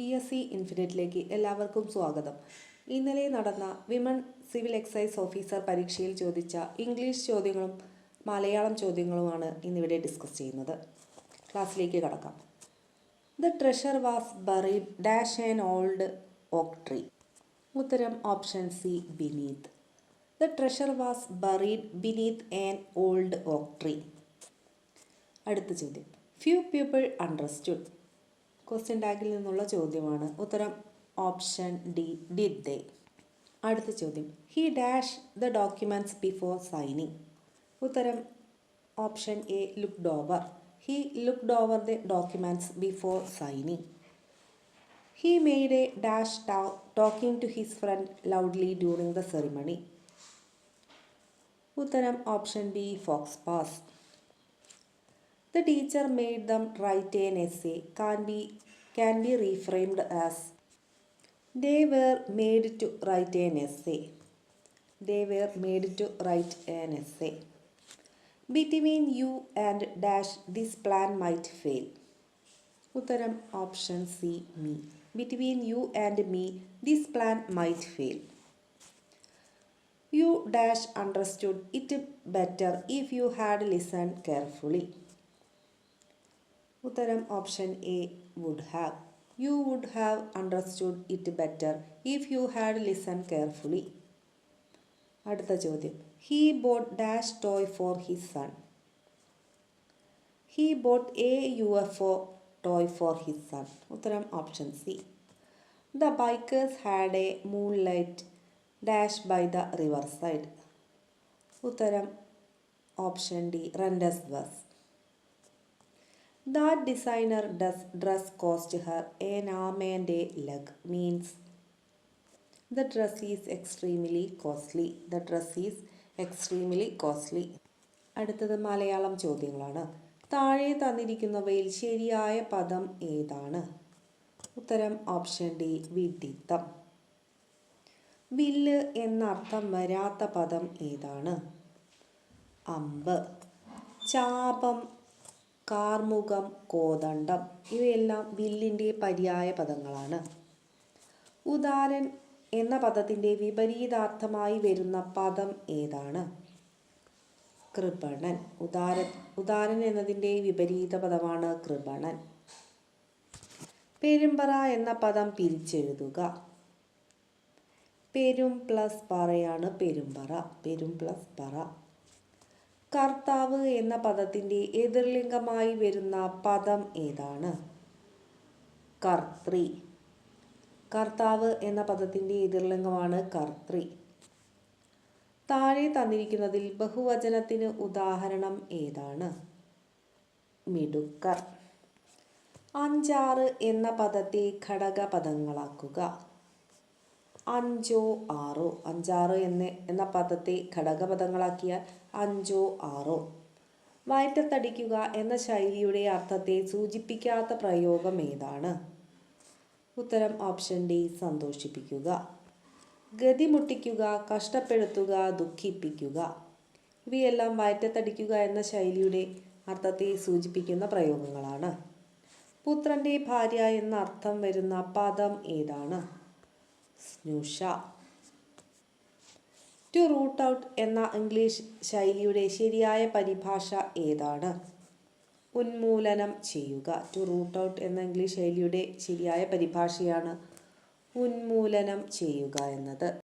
P S C ഇൻഫിനിറ്റിലേക്ക് എല്ലാവർക്കും സ്വാഗതം. ഇന്നലെ നടന്ന വിമൺ സിവിൽ എക്സൈസ് ഓഫീസർ പരീക്ഷയിൽ ചോദിച്ച ഇംഗ്ലീഷ് ചോദ്യങ്ങളും മലയാളം ചോദ്യങ്ങളുമാണ് ഇന്നിവിടെ ഡിസ്കസ് ചെയ്യുന്നത്. ക്ലാസ്സിലേക്ക് കടക്കാം. The treasure was buried dash an old oak tree ഉത്തരം option C beneath the treasure was buried beneath an old oak tree അടുത്ത ചോദ്യം. ഫ്യൂ പീപ്പിൾ അണ്ടർസ്റ്റുഡ് ക്വസ്റ്റ്യൻ ടാഗിൽ നിന്നുള്ള ചോദ്യമാണ്. ഉത്തരം ഓപ്ഷൻ ഡി ഡിഡ് ദേ അടുത്ത ചോദ്യം. He dash the documents before signing ഉത്തരം option A looked over he looked over the documents before signing he made a dash talking to his friend loudly during the ceremony ഉത്തരം option B faux pas The teacher made them write an essay can be can be reframed as they were made to write an essay. They were made to write an essay. Between you and dash this plan might fail. ഉത്തരം option C me between you and me this plan might fail you dash understood it better if you had listen carefully ഉത്തരം option A would have you would have understood it better if you had listen carefully അടുത്ത ചോദ്യം. He bought dash toy for his son he bought a U F O toy for his son ഉത്തരം option C the bikers had a moonlight dash by the riverside ഉത്തരം option D rendezvous That designer does dress cost her an arm and a leg means the dress is extremely costly. The dress is extremely costly. അടുത്തത് മലയാളം ചോദ്യങ്ങളാണ് താഴെ തന്നിരിക്കുന്നവയിൽ ശരിയായ പദം ഏതാണ് ഉത്തരം option D വിഡിത്തം വില്ല് എന്നർത്ഥം വരാത്ത പദം ഏതാണ് അമ്പ് ചാപം കാർമുകം കോദണ്ഡം ഇവയെല്ലാം വില്ലിന്റെ പര്യായ പദങ്ങളാണ്. ഉദാരൻ എന്ന പദത്തിന്റെ വിപരീതാർത്ഥമായി വരുന്ന പദം ഏതാണ്? കൃപണൻ. ഉദാര ഉദാരൻ എന്നതിന്റെ വിപരീത പദമാണ് കൃപണൻ. പെരുമ്പറ എന്ന പദം പിരിച്ചെഴുതുക. പെരും പ്ലസ് പറയാണ് പെരുമ്പറ. പെരും പ്ലസ് പറ. കർത്താവ് എന്ന പദത്തിന്റെ എതിർലിംഗമായി വരുന്ന പദം ഏതാണ്? കർത്രി കർത്താവ് എന്ന പദത്തിന്റെ എതിർലിംഗമാണ് കർത്രി താഴെ തന്നിരിക്കുന്നതിൽ ബഹുവചനത്തിന് ഉദാഹരണം ഏതാണ്? മിടുക്കർ. അഞ്ചാറ് എന്ന പദത്തെ ഘടക പദങ്ങളാക്കുക അഞ്ചോ ആറോ അഞ്ചാറ് എന്ന് എന്ന പദത്തെ ഘടകപദങ്ങളാക്കിയാൽ അഞ്ചോ ആറോ. വയറ്റത്തടിക്കുക എന്ന ശൈലിയുടെ അർത്ഥത്തെ സൂചിപ്പിക്കാത്ത പ്രയോഗം ഏതാണ്? ഉത്തരം ഓപ്ഷൻ ഡി സന്തോഷിപ്പിക്കുക. ഗതിമുട്ടിക്കുക കഷ്ടപ്പെടുത്തുക ദുഃഖിപ്പിക്കുക. ഇവയെല്ലാം വയറ്റത്തടിക്കുക എന്ന ശൈലിയുടെ അർത്ഥത്തെ സൂചിപ്പിക്കുന്ന പ്രയോഗങ്ങളാണ്. പുത്രന്റെ ഭാര്യ എന്ന അർത്ഥം വരുന്ന പദം ഏതാണ്? സ്നുഷ. ടു റൂട്ട് ഔട്ട് എന്ന ഇംഗ്ലീഷ് ശൈലിയുടെ ശരിയായ പരിഭാഷ ഏതാണ്? ഉന്മൂലനം ചെയ്യുക. ടു റൂട്ട് ഔട്ട് എന്ന ഇംഗ്ലീഷ് ശൈലിയുടെ ശരിയായ പരിഭാഷയാണ് ഉന്മൂലനം ചെയ്യുക എന്നത്.